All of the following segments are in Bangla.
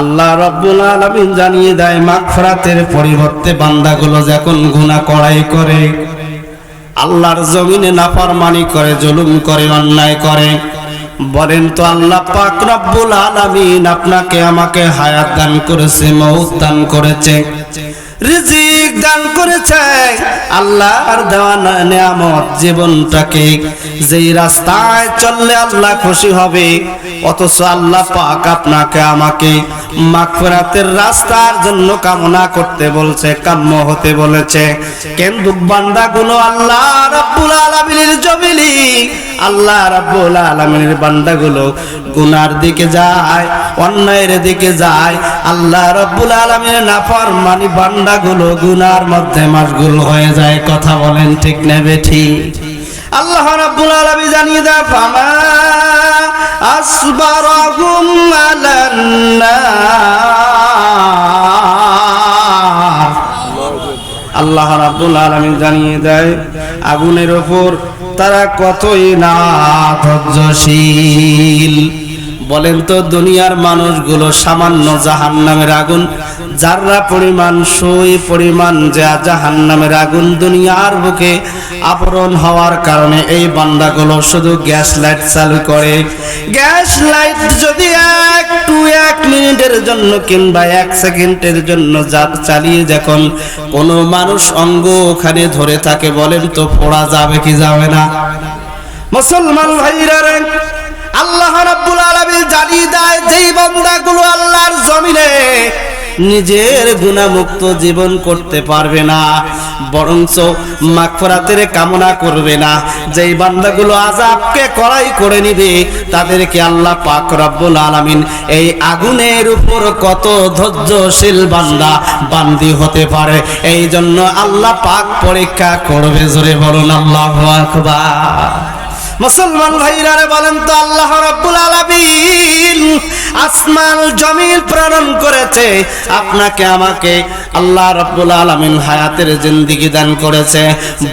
আল্লাহ রব্বুল আলমিন জানিয়ে দেয়, মাগফরাতের পরিবর্তে বান্দাগুলো যখন গুণা কড়াই করে, আল্লাহর জমিনে নাফরমানি করে, জুলুম করে, অন্যায় করে, বলেন তো আল্লাহ পাক রব্বুল আলামিন আপনাকে আমাকে হায়াত দান করেছে মৌত দান করেছে। রিজিক দান করেছে। আল্লাহর দেওয়া নিয়ামত জীবনটাকে যেই রাস্তায় চললে আল্লাহ খুশি হবে, অথচ আল্লাহ পাক আপনাকে আমাকে মাগফিরাতের রাস্তার জন্য কামনা করতে বলছে, কাম্য হতে বলেছে। কিন্তু বান্দাগুলো আল্লাহ রাব্বুল আলামিনের জমিলি আল্লাহ রাব্বুল আলামিনের বান্দাগুলো গুনার দিকে যায়, অন্যায়ের দিকে যায়। আল্লাহ রাব্বুল আলামিনের নাফরমানি বান্দাগুলো গুনার মধ্যে মাশগুল হয়ে যায়। কথা বলেন ঠিক নেবে ঠিক আল্লাহ রাব্বুল আলামিন জানিয়ে দেয় ফামা আসবারাহুম আলান নার আল্লাহ রাব্দুল আলমী জানিয়ে দেয় আগুনের ওপর তারা কতই না ধৈর্যশীল। বলেন তো দুনিয়ার মানুষগুলো সামান্য জাহান্নামের আগুন। যাররা পরিমাণ সই, পরিমাণ যা জাহান্নামের আগুন দুনিয়ার বুকে আবরণ হওয়ার কারণে এই বান্দাগুলো শুধু গ্যাস লাইট চালু করে। গ্যাস লাইট যদি একটু এক মিনিটের জন্য কিংবা এক সেকেন্ডের জন্য যা চালিয়ে যখন কোনো মানুষ অঙ্গ ওখানে ধরে থাকে, বলেন তো, পড়া যাবে কি যাবে না? মুসলমান ভাইরা আল্লাহ রাব্বুল আলামিন জানিয়ে দেয়, যেই বান্দাগুলো আল্লাহর জমিনে নিজের গুণামুক্ত জীবন করতে পারবে না, বরঞ্চ মাগফিরাতের কামনা করবে না, যেই বান্দাগুলো আযাবকে কড়াই করে নিবে, তাদেরকে আল্লাহ পাক রব্বুল আলামিন এই আগুনের উপর কত ধৈর্যশীল বান্দা বান্দি হতে পারে। এই জন্য আল্লাহ পাক পরীক্ষা করবে, জোরে বলুন, আল্লাহু আকবার। মুসলমান ভাইরা রে বলেন তো, আল্লাহ রাব্বুল আলামিন আসমান, জমিন প্রেরণ করেছে। আপনাকে আমাকে আল্লাহ রাব্বুল আলামিন হায়াতের জিন্দেগি দান করেছে।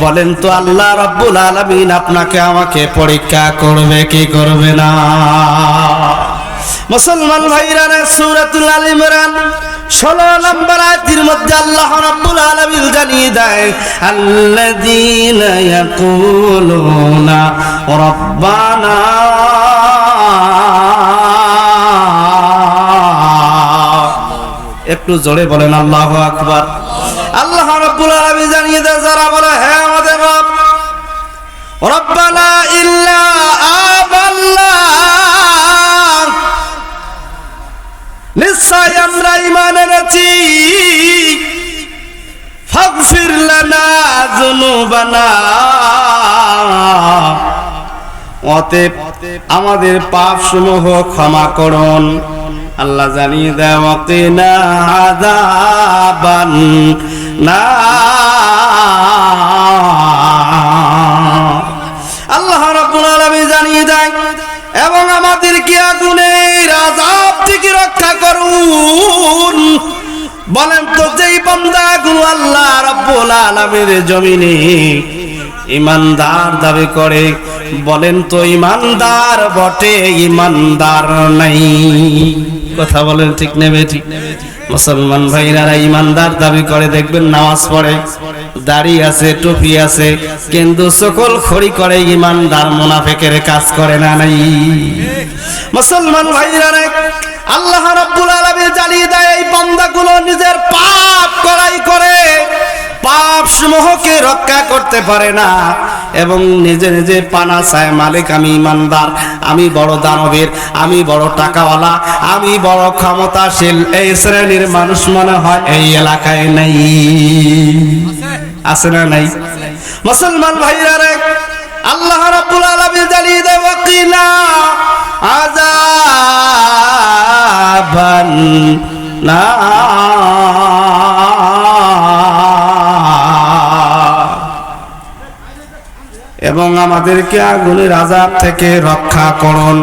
বলেন তো, আল্লাহ রাব্বুল আলামিন আপনাকে আমাকে পরীক্ষা করবে কি করবে না? মুসলমান ভাইরা রে সূরাতুল আল ইমরান 16 নম্বর আয়াতের মধ্যে আল্লাহ রাব্বুল আলামিন জানিয়ে দেয়, আল্লাযীনা ইয়াকুলুনা একটু জোরে বলেন, আল্লাহু আকবার। আল্লাহ রাব্বুল আলামিন জানিয়ে দেয়, যারা বলে হ্যাঁ আমাদের রব, রব্বানা ইল্লা আবাল্লাহ নিশ্চয় আমরা ইমান এনেছি। ফাগফির লানা আমাদের পাপ সমূহ ক্ষমা করুন। আল্লাহ জানিয়ে দেয় আযাবান না আল্লাহ রাব্বুল আলামিন জানিয়ে দেয়, এবং আমাদেরকে আগুনের আযাব থেকে রক্ষা করুন। বলেন তো, যেই বান্দাগুলো আল্লাহ রাব্বুল আলামিনের জমিনে ইমানদার দাবি করে, বলেন তো ইমানদার বটে ইমানদার নাই। কথা বলেন ঠিক নেবে, ঠিক মুসলমান ভাইরা ইমানদার দাবি করে, দেখবেন নামাজ পড়ে। দাড়ি আছে, টুপি আছে, কিন্তু সকল খড়ি করে ইমানদার মুনাফেকের কাজ করে না নাই। মুসলমান ভাইরা আল্লাহ রাব্বুল আলামিন জ্বালিয়ে দেয় এই বান্দাগুলো নিজের পাপ করাই করে পাপ সমূহকে রক্ষা করতে পারে না। এবং নিজে নিজে পানা চায় মালিক আমি ইমানদার। আমি বড় দানবীর, আমি বড় টাকাওয়ালা, আমি বড় ক্ষমতাশীল। এই শ্রেণির মানুষ মনে হয় এই এলাকায় নেই। আছে না নাই? মুসলমান ভাইরা রে আল্লাহ রাব্বুল আলামিন জানিয়ে দেয় ওয়াকিনা আযাবান না এবং আমাদেরকে আগুনের আজাব থেকে রক্ষা করুন।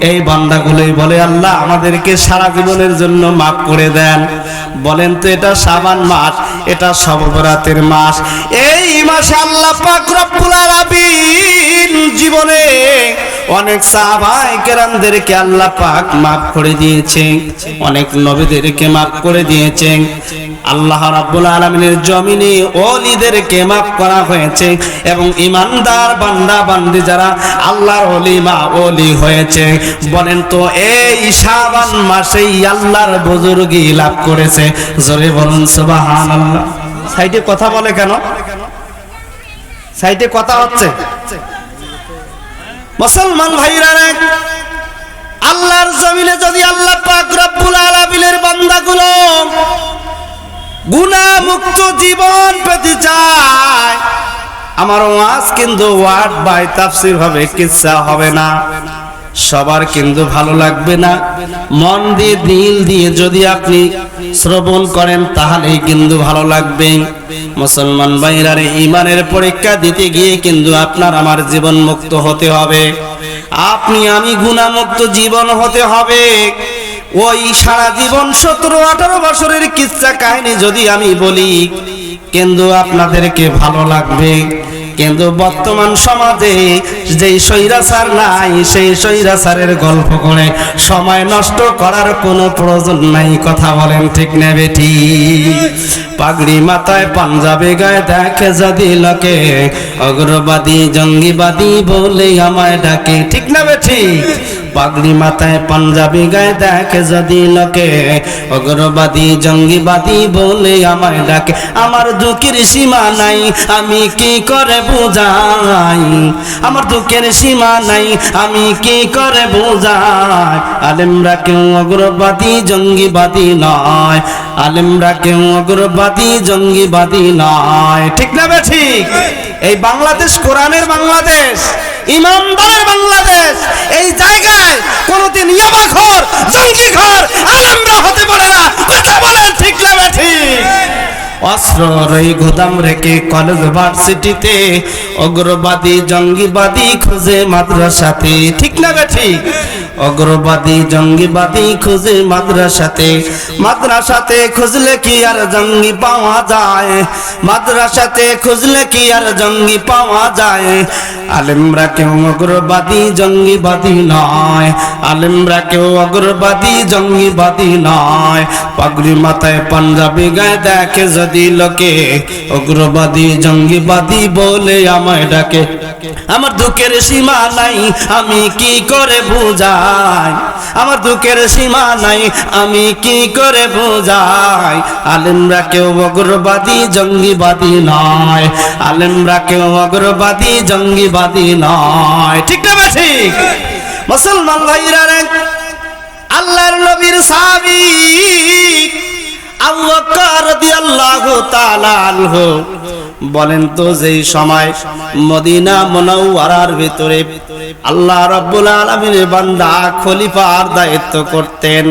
এই বান্দাগুলোই বলে, আল্লাহ, আমাদেরকে সারা জীবনের জন্য মাফ করে দেন। বলেন তো, এটা সাবান মাস, এটা সবরাতের মাস। এই মাসে আল্লাহ পাক রব্বুল আলামিন জীবনে অনেক সাহাবাই কেরামদেরকে আল্লাহ পাক মাফ করে দিয়েছে অনেক নবীদেরকে মাফ করে দিয়েছে আল্লাহ রাব্বুল আলামিনের জমিনে ওলিদেরকে মাফ করা হয়েছে এবং ইমানদার বান্দা, বান্দি যারা আল্লাহর ওলি, মা ওলি হয়েছে। বলেন তো, এই শাবান মাসেই আল্লাহর বুজুর্গি লাভ করেছে। জোরে বলুন, সুবহানাল্লাহ। সাইডে কথা বলে কেন? সাইডে কথা হচ্ছে। মুসলমান ভাইরা রে আল্লাহর জমিনে যদি আল্লাহ পাক রব্বুল আলামিনের বান্দাগুলো মুক্ত জীবন পেতে চায়। আমার ওয়াজ কিন্তু ওয়ার্ড বাই তাফসির হবে কিচ্ছা হবে না। সবার কিন্তু ভালো লাগবে না। মন দিয়ে, দিল দিয়ে যদি আপনি শ্রবণ করেন, তাহলেই কিন্তু ভালো লাগবে। মুসলমান ভাইরারে ইমানের পরীক্ষা দিতে গিয়ে কিন্তু আপনার আমার জীবন মুক্ত হতে হবে। আপনি আমি গুণামুক্ত জীবন হতে হবে। ওই সারা জীবন সতেরো, আঠারো বছরের কিচ্ছা কাহিনী যদি আমি বলি কিন্তু আপনাদেরকে ভালো লাগবে? কিন্তু বর্তমান সমাজে যেই স্বৈরাচার নাই, সেই স্বৈরাচারের গল্প করে সময় নষ্ট করার কোনো প্রয়োজন নাই, কথা বলেন ঠিক না বেটি। পাগড়ি মাথায় পাঞ্জাবে গায়ে দেখে যদি লোকে, অগ্রবাদী, জঙ্গিবাদী বলে আমায় ডাকে, ঠিক না বেটি? পাগড়ি মাথায় পাঞ্জাবি গায়ে দেখে যদি লোকে। অগ্রবাদী, জঙ্গিবাদী বলে আমায় ডাকে। আমার দুঃখের সীমা নাই, আমি কি করে বুঝাই? আমার দুঃখের সীমা নাই, আমি কি করে বুঝাই? আলেমরা কেউ অগ্রবাদী, জঙ্গিবাদী নয়। আলেমরা কেউ অগ্রবাদী, জঙ্গিবাদী নয়। ঠিক না ঠিক? এই বাংলাদেশ, কোরআনের বাংলাদেশ, ইমানদারের বাংলাদেশ এই জায়গায় কোনদিন ইয়াবাখর জঙ্গিখর আলেমরা হতে পারে না কথা বলেন ঠিক না বে ঠিক অস্ত্র রই গোদাম রেখে কলেজ ভার্সিটিতে। অগ্রবাদী জঙ্গিবাদী খুঁজে মাদ্রাসাতে। ঠিক না গেছি অগ্রবাদী জঙ্গিবাদী খুঁজে মাদ্রাসাতে। মাদ্রাসাতে খুঁজলে কি আর জঙ্গি পাওয়া যায়? মাদ্রাসাতে খুঁজলে কি আর জঙ্গি পাওয়া যায়? আলেমরা কেউ অগ্রবাদী, জঙ্গিবাদী নয়। আলেমরা কেউ অগ্রবাদী, জঙ্গিবাদী নয়। পাগড়ি মাথায় পাঞ্জাবি গায়ে দেখে যদি লোকে অগ্রবাদী, জঙ্গিবাদী বলে আমায় ডাকে, আমার দুঃখের সীমা নাই, আমি কি করে বুঝাই? আমার দুঃখের সীমা নাই, আমি কি করে বুঝাই? আলেমরা কেউ অগ্রবাদী, জঙ্গিবাদী নয়। আলেমরা কেউ অগ্রবাদী, জঙ্গিবাদী নয়। ঠিক না ঠিক মুসলমান ভাইরা আল্লাহর নবীর সাহাবী বলেন তো, যেই সময় মদিনা মুনাওয়ারার ভিতরে আল্লাহ রাব্বুল আলামিনের বান্দা খলিফার দায়িত্ব করতেন,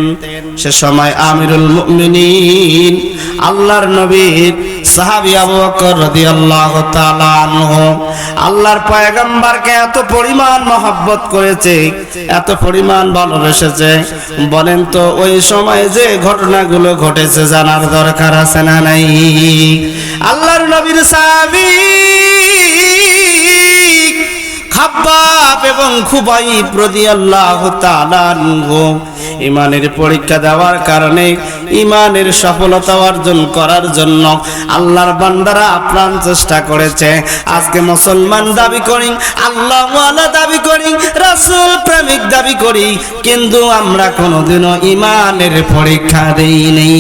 সে সময় আমিরুল মুমিনিন, আল্লাহর নবীর সাহাবী আবু আল্লাহর পয়গম্বরকে এত পরিমাণ মহব্বত করেছে, এত পরিমাণ ভালোবেসেছে। বলেন তো, ওই সময় যে ঘটনাগুলো ঘটেছে জানার দরকার আছে না নাই? আল্লাহর নবীর সাহাবী এবং খুবাই প্রদি আল্লাহ ইমানের পরীক্ষা দেওয়ার কারণে ইমানের সফলতা অর্জন করার জন্য আল্লাহর বান্দারা আপ্রাণ চেষ্টা করেছে। আজকে মুসলমান দাবি করি, আল্লাহ দাবি করি, রাসূল প্রেমিক দাবি করি, কিন্তু আমরা কোনোদিনও ইমানের পরীক্ষা দেই নেই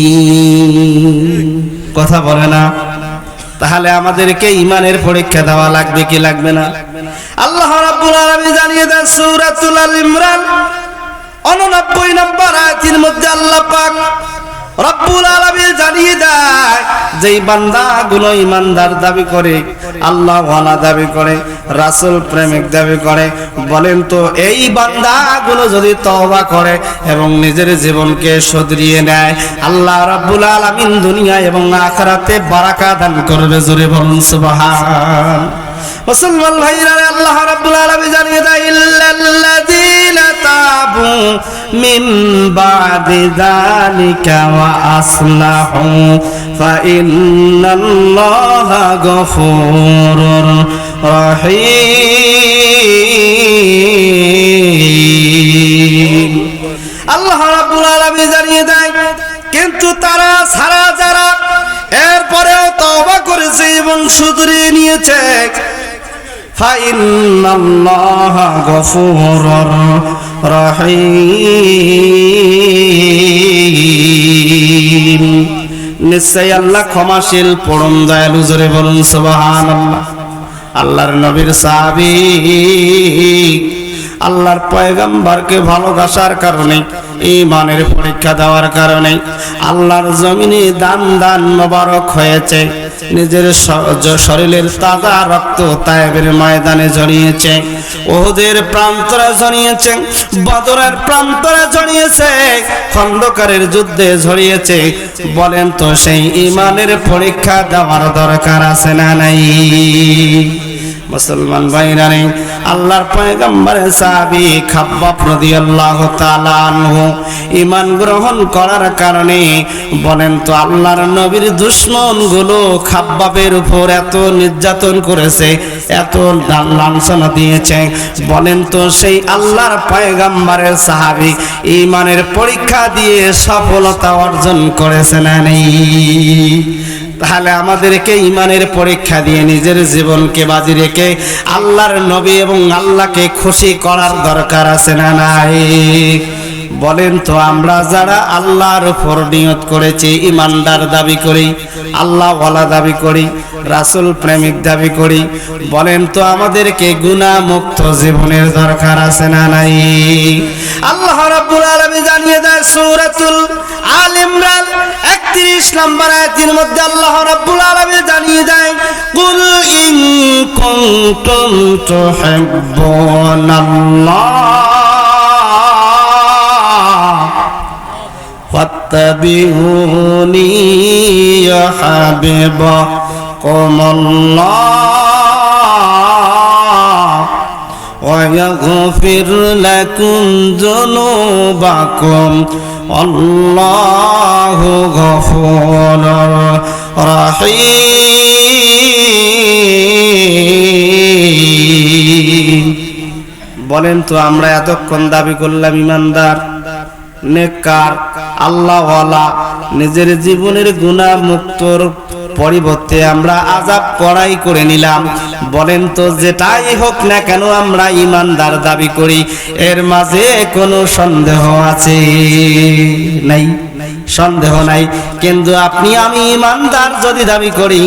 কথা বলে না। তাহলে আমাদেরকে ইমানের পরীক্ষা দেওয়া লাগবে কি লাগবে না? আল্লাহ রাব্বুল আলামিন জানিয়ে দেন সূরাতুল আল ইমরান। 89 নম্বর আয়াতের মধ্যে আল্লাহ পাক রব্বুল আলামিন জানিয়ে দেয়, যেই বান্দাগুলো ইমানদার দাবি করে, আল্লাহ ওয়ালা দাবি করে, রাসূল প্রেমিক দাবি করে, বলেন তো এই বান্দাগুলো যদি তওবা করে এবং নিজের জীবনকে শুধরিয়ে নেয়, আল্লাহ রাব্বুল আলামিন দুনিয়া এবং আখিরাতে বারাকা দান করবে জোরে বলুন সুবহান। মুসলমান ভাইরা আল্লাহ রাব্বুল আলামিন জানিয়ে দেয়, ইল্লাল্লাযীনা তাবু মিন বাদি যালিকা ওয়া আসলাহু ফাইন্নাল্লাহা গফুরুর রহিম। আল্লাহ রাব্বুল আলামিন জানিয়ে দেয়, কিন্তু তারা সারা যারা এরপরেও তবা করেছে এবং সুদরিয়ে নিয়েছে। নিশ্চয় আল্লাহ ক্ষমাশীল, পরম দয়ালু, জোরে বলুন সবহান আল্লাহ আল্লাহর নবীর সাবি আল্লাহর পয়গম্বরকে ভালোবাসার কারণে ইমানের পরীক্ষা দেওয়ার কারণে আল্লাহর জমিনে দান দান মোবারক হয়েছে। নিজের শরীরের তাজা রক্ত তায়েবের ময়দানে জড়িয়েছে। ওদের প্রান্তরে জড়িয়েছে, বদরের প্রান্তরে জড়িয়েছে, খন্দকারের যুদ্ধে জড়িয়েছে। বলেন তো সেই ইমানের পরীক্ষা দেওয়ার দরকার আছে না নাই? মুসলমান ভাইরা নেই আল্লাহর পয়গম্বরের সাহাবী খাব্বাব রাদিয়াল্লাহু তাআলা আনহু ঈমান গ্রহণ করার কারণে বলেন তো আল্লাহর নবীর দুশমনগুলো খাব্বাবের উপর এত নির্যাতন করেছে, এত লাঞ্ছনা দিয়েছে। বলেন তো সেই আল্লাহর পয়গম্বরের সাহাবী ঈমানের পরীক্ষা দিয়ে সফলতা অর্জন করেছে না নেই? তাহলে আমাদেরকে ইমানের পরীক্ষা দিয়ে নিজের জীবনকে বাজি রেখে আল্লাহর নবী এবং আল্লাহকে খুশি করার দরকার আছে না নাই? বলেন তো, আমরা যারা আল্লাহর উপর নিয়ত করেছি, ইমানদার দাবি করি আল্লাহ ওয়ালা দাবি করি, রাসুল প্রেমিক দাবি করি, বলেন তো আমাদেরকে গুনাহ মুক্ত জীবনের দরকার আছে না নাই? আল্লাহ রাব্বুল আলামিন জানিয়ে দেয় সূরাতুল আল ইমরান 31 নম্বর আয়াতের মধ্যে আল্লাহ রাব্বুল আলামিন জানিয়ে দেয় কুল ইন কুনতুম তুহিব্বুনাল্লাহ। فاتبعوني يحببكم الله ويغفر لكم ذنوبكم الله غفور رحيم বলেন তো আমরা এতক্ষণ দাবি করলাম ইমানদার নেককার আল্লাহওয়ালা নিজের জীবনের গুনাহ মুক্তর পরিবর্তে আমরা আজাব করাই করে নিলাম। বলেন তো যেটাই হোক না কেন আমরা ইমানদার দাবি করি, এর মাঝে কোনো সন্দেহ আছে? নাই, সন্দেহ নাই। কিন্তু আপনি, আমি ইমানদার যদি দাবি করি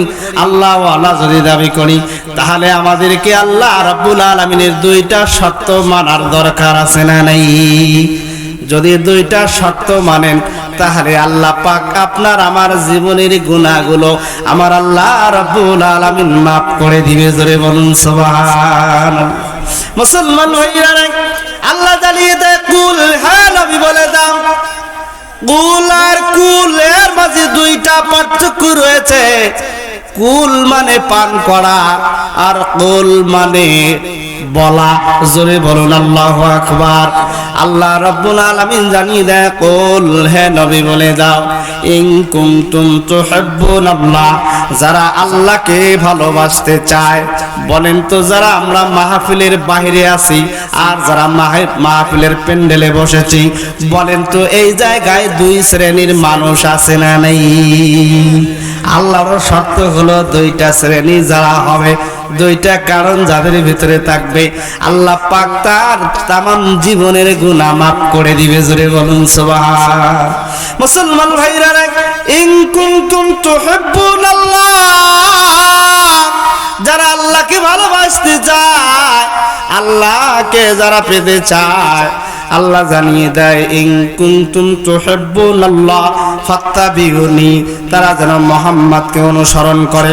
আল্লাহ আল্লাহ যদি দাবি করি, তাহলে আমাদেরকে আল্লাহ রাব্বুল আলামিনের দুইটা শর্ত মানার দরকার আছে না নাই? যদি দুইটা শর্ত মানেন তাহলে আল্লাহ পাক আপনার আমার জীবনের গুণাগুলো আমার আল্লাহ রাব্বুল আলামিন মাফ করে দিবে জোরে বলুন সুবহান মুসলমান ভাইরা রে, আল্লাহ জানিয়ে দেয় কুল হ্যাঁ নবী বলে দাও। কুল আর কুল এর মাঝে দুইটা পার্থক্য রয়েছে। কুল মানে পান করা আর কুল মানে বলা জোরে বলুন আল্লাহ আকবার। আল্লাহ রব্বুল আলামিন জানিয়ে দেয়, কুল হে নবী বলে দাও, ইন কুনতুম তুহিব্বুনাল্লাহ যারা আল্লাহকে ভালোবাসতে চায়, বলেন তো যারা আমরা মাহফিলের বাইরে আছি আর যারা মাহে- মাহফিলের প্যান্ডেলে বসেছি, বলেন তো এই জায়গায় দুই শ্রেণির মানুষ আছে না নেই? আল্লাহর শর্ত হলো দুইটা শ্রেণি যারা হবে, দুইটা কারণ যাদের ভিতরে থাকবে। আল্লাহ পাক তার তামাম জীবনের গুনাহ মাফ করে দিবে জোরে বলুন সুবহান। মুসলমান ভাইরা ইন কুনতুম তুহিব্বুনাল্লাহ। যারা আল্লাহকে ভালোবাসতে চায়, আল্লাহকে যারা পেতে চায় আল্লাহ জানিয়ে দেয় ইং কুনতুম তুহিব্বুনাল্লাহ ফাত্তাবিউনি। তারা যেন মোহাম্মদকে অনুসরণ করে,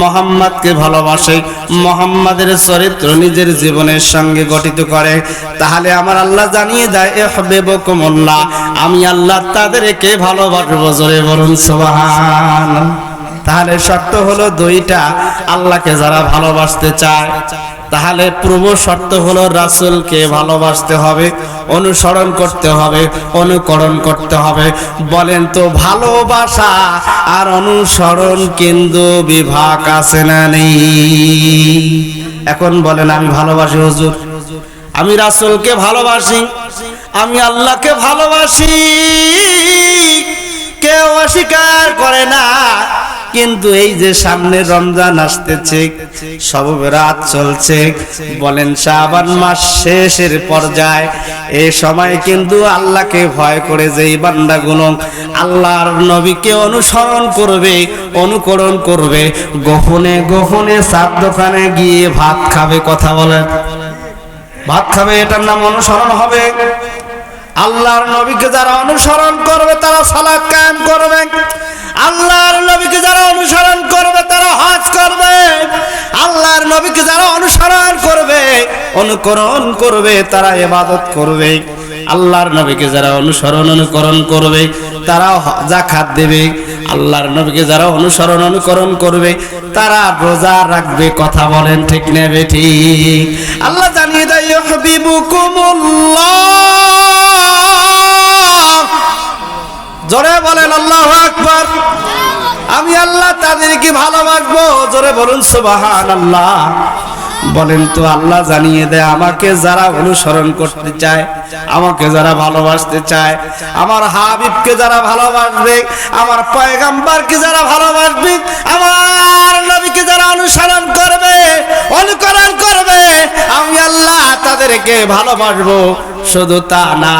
মোহাম্মদকে ভালোবাসে, মোহাম্মদের চরিত্র নিজের জীবনের সঙ্গে গঠিত করে। তাহলে আমার আল্লাহ জানিয়ে দেয়, ইহবিবকুমুল্লাহ। আমি আল্লাহ তাদেরকে ভালোবাসবো, জোরে বলুন সুবহান তাহলে শর্ত হলো দুইটা। আল্লাহকে যারা ভালোবাসতে চায়, তাহলে পূর্ব শর্ত হলো রাসূলকে ভালোবাসতে হবে, অনুসরণ করতে হবে, অনুকরণ করতে হবে। বলেন তো, ভালোবাসা আর অনুসরণ কিন্তু বিভাগ আছে না নেই? এখন বলেন, আমি ভালোবাসি, হুজুর। আমি রাসূলকে ভালোবাসি, আমি আল্লাহকে ভালোবাসি। কেউ অস্বীকার করে না কিন্তু এই যে সামনে রমজান আসতেছে সব রাত চলছে। বলেন, শাবান মাস শেষের পর্যায়ে এই সময় কিন্তু আল্লাহকে ভয় করে যেই বান্দাগুলো আল্লাহর নবীকে অনুসরণ করবে, অনুকরণ করবে, গোপনে গোপনে চার দোকানে গিয়ে ভাত খাবে, কথা বলেন। ভাত খাবে, এটার নাম অনুসরণ হবে। আল্লাহর নবীকে যারা অনুসরণ করবে, তারা সালাত কায়েম করবে। আল্লাহর নবীকে যারা অনুসরণ করবে, তারা হজ করবে। আল্লাহর নবীকে যারা অনুসরণ করবে, অনুকরণ করবে, তারা ইবাদত করবে। আল্লাহর নবীকে যারা অনুসরণ অনুকরণ করবে তারা জাকাত দেবে। আল্লাহর নবীকে যারা অনুসরণ অনুকরণ করবে, তারা রোজা রাখবে। কথা বলেন ঠিক নেবে ঠিক আল্লাহ জানিয়ে দেয় জোরে বলেন, আল্লাহ আকবার। আমি আল্লাহ তাদেরকে ভালোবাসবো। জোরে বলুন সুবাহান আল্লাহ বলেন তো আল্লাহ জানিয়ে দেয়, আমাকে যারা অনুসরণ করতে চায়, আমাকে যারা ভালোবাসতে চায়, আমার হাবিবকে যারা ভালোবাসবে, আমার পয়গাম্বারকে যারা ভালোবাসবে, আমার নবীকে যারা অনুসরণ করবে, অনুকরণ করবে, আমি আল্লাহ তাদেরকে ভালোবাসবো। শুধু তা না,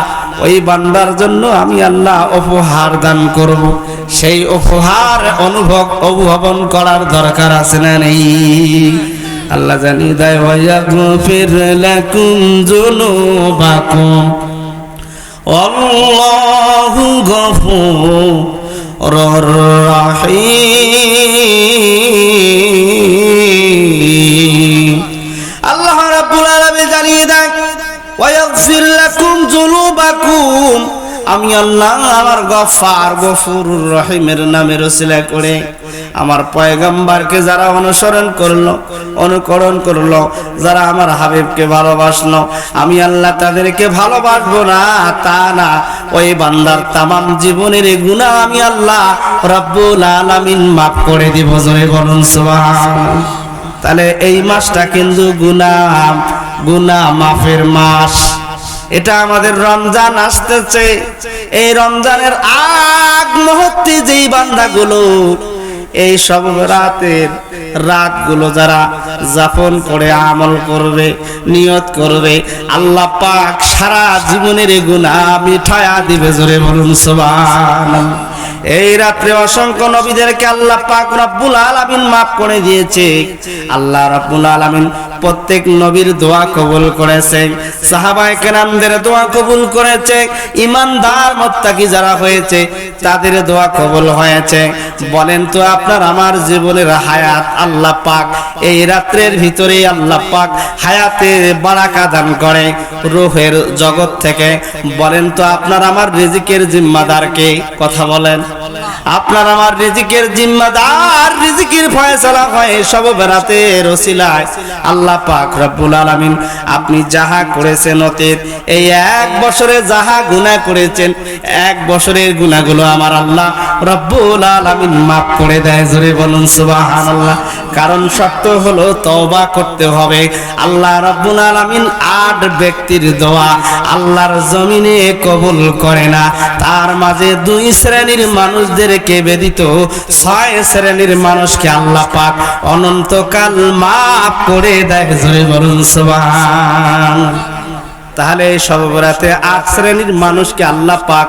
ওই বান্দার জন্য আমি আল্লাহ উপহার দান করব। সেই উপহার অনুভব অনুভবন করার দরকার আছে না নেই? আল্লাহ জানি দেয় ওয়াগফির লাকুম যুনুবাকুম। আল্লাহু গফুরুর রহিম। আল্লাহ রাব্বুল আলামিন জানিয়ে দেয় ওয়াগফির লাকুম যুনুবাকুম। আমি আল্লাহ আমার গফার গফুরুর রহিমের নামে রসিলা করে আমার পয়গম্বরকে যারা অনুসরণ করল, অনুকরণ করল, যারা আমার হাবিবকে ভালোবাসলো, আমি আল্লাহ তাদেরকে ভালোবাসবো না, তা না। ওই বান্দার তামাম জীবনের গুণা আমি আল্লাহ রব্বুল আলামিন মাফ করে দিব জয় বলুন তাহলে এই মাসটা কিন্তু গুনা গুনা মাফের মাস। এটা আমাদের রমজান আসতেছে। এই রমজানের আগ মুহূর্তে যেই বান্দাগুলো এই সব রাতের রাতগুলো যারা যাপন করে, আমল করবে, নিয়ত করবে, আল্লাহ পাক সারা জীবনের গুণা মিঠায়া দিবে, জোরে বলুন সুবহানাল্লাহ। এই রাত্রে অসংখ্য নবীদেরকে আল্লাহ পাক রব্বুল আলামিন মাফ করে দিয়েছে। আল্লাহ রব্বুল আলামিন প্রত্যেক নবীর দোয়া কবুল করেছে। সাহাবায়ে কেরামদের দোয়া কবুল করেছে। ইমানদার মুত্তাকি যারা হয়েছে, তাদের দোয়া কবুল হয়েছে। বলেন তো আপনার আমার জীবনের হায়াত আল্লাহ পাক এই রাত্রের ভিতরে আল্লাহ পাক হায়াতে বারাকা দান করে রূহের জগৎ থেকে। বলেন তো আপনার আমার রিজিকের জিম্মাদারকে কথা বলেন। বলেন আপনার আমার রিজিকের জিম্মাদার, রিজিকের ফয়সালা হয় সব বেড়াতে রসিলায় আল্লাহ পাক রব্বুল আলামিন আপনি যাহা করেছেন অতীত, এই এক বছরে যাহা গুনাহ করেছেন, এক বছরের গুনাহগুলো আমার আল্লাহ রব্বুল আলামিন মাফ করে দেয়, জোরে বলুন সুবহানাল্লাহ। কারণ সত্য হলো তওবা করতে হবে। আল্লাহ রব্বুল আলামিন আট ব্যক্তির দোয়া আল্লাহর জমিনে কবুল করে না। তার মাঝে দুই শ্রেণির মানুষদেরকে ব্যতীত ছয় শ্রেণির মানুষকে আল্লাহ পাক অনন্তকাল মাফ করে দেয়। জোরে বলুন, সুবহান। তাহলে সর্বরাতে আট শ্রেণির মানুষকে আল্লাহ পাক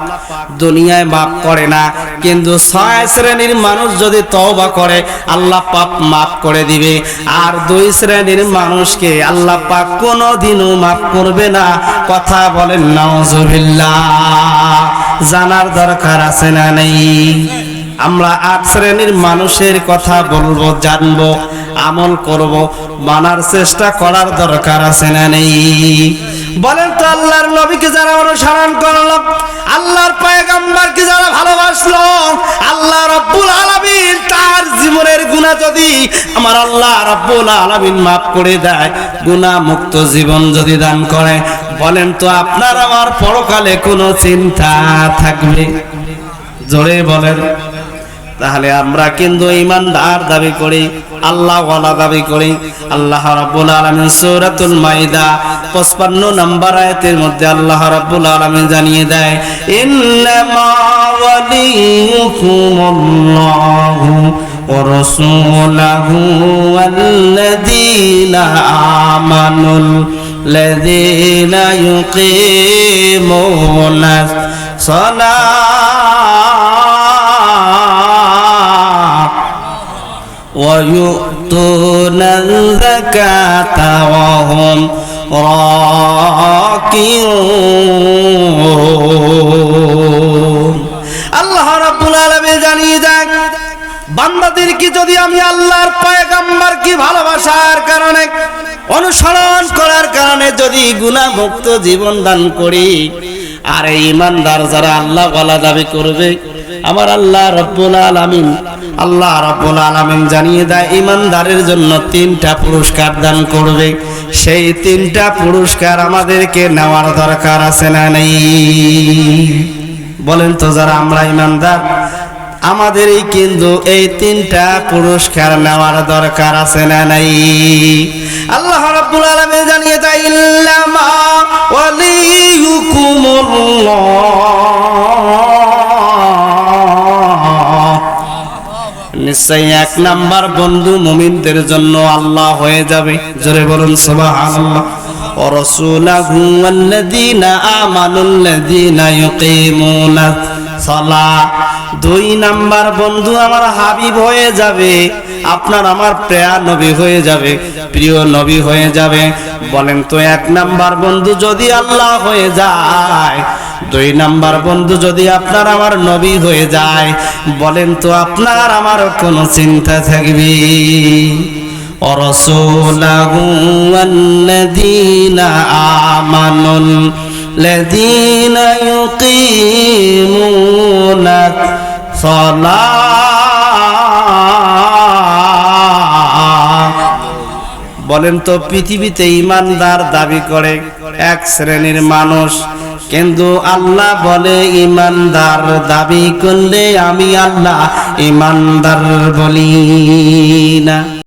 দুনিয়ায় মাফ করে না। কিন্তু ছয় শ্রেণির মানুষ যদি তওবা করে, আল্লাহ পাক মাফ করে দিবে। আর দুই শ্রেণির মানুষকে আল্লাহ পাক কোনোদিনও মাফ করবে না। কথা বলেন, নাউজুবিল্লাহ। জানার দরকার আছে না নেই। আমরা আট শ্রেণির মানুষের কথা বলব, জানব, আমল করব, মানার চেষ্টা করার দরকার আছে না নেই। বলেন তো আল্লাহর নবীকে যারা অনুসরণ করল, আল্লাহর পায়গাম্বারকে যারা ভালোবাসলো, আল্লাহ রব্বুল জীবনের গুনাহ যদি আমার আল্লাহ রব্বুল আলামিন মাফ করে দেয় গুনাহ মুক্ত জীবন যদি দান করে, বলেন তো আপনার আমার পরকালে কোনো চিন্তা থাকবে? জোরে বলেন। তাহলে আমরা কিন্তু ইমানদার দাবি করি আল্লাহ ওয়ালা দাবি করি। আল্লাহ রাব্বুল আলামিন সূরাতুল মাইদা 55 নম্বর আয়াতের মধ্যে আল্লাহ রাব্বুল আলামিন জানিয়ে দেয়, ইন্নামা ওয়ালিয়ুকুমুল্লাহু ورسوله والذين آمنوا الذين يقيمون الصلاة ويؤتون الزكاة وهم راكعون আল্লাহ রাব্বুল আলামিন জানিয়ে দেন বান্দাদেরকে যদি আমি আল্লাহর পয়গাম্বার কি ভালোবাসার কারণে, অনুসরণ করার কারণে যদি গুণামুক্ত জীবন দান করি, আর এই ইমানদার যারা আল্লাহ বলা দাবি করবে, আমার আল্লাহ রব্বুল আলামিন, আল্লাহ রব্বুল আলামিন জানিয়ে দেয়, ইমানদারের জন্য তিনটা পুরস্কার দান করবে। সেই তিনটা পুরস্কার আমাদেরকে নেওয়ার দরকার আছে না নেই? বলেন তো যারা আমরা ইমানদার আমাদেরই কিন্তু এই তিনটা পুরস্কার নেওয়ার দরকার আছে না নাই আল্লাহ রাব্বুল আলামিন জানিয়ে দেয় ইল্লামা ওয়ালিয়ুকুমুল্লাহ নিশ্চয়ই এক নাম্বার বন্ধু মুমিনদের জন্য আল্লাহ হয়ে যাবে জোরে বলুন সুবহানাল্লাহ ورسوله والذين آمنوا الذين يقيمون الصلاة দুই নাম্বার বন্ধু আমার হাবিব হয়ে যাবে, আপনার আমার প্রেয়া নবী হয়ে যাবে, প্রিয় নবী হয়ে যাবে। বলেন তো এক নাম্বার বন্ধু যদি আল্লাহ হয়ে যায়, দুই নাম্বার বন্ধু যদি আপনার আমার নবী হয়ে যায়, বলেন তো আপনার আমার কোনো চিন্তা থাকবে? অরসুলাগু আল্লাযীনা আমানন الذين يقيمون الصلاة বলেন তো পৃথিবীতে ইমানদার দাবি করে এক শ্রেণীর মানুষ কিন্তু আল্লাহ বলে ইমানদার দাবি করলে আমি আল্লাহ ইমানদার বলি না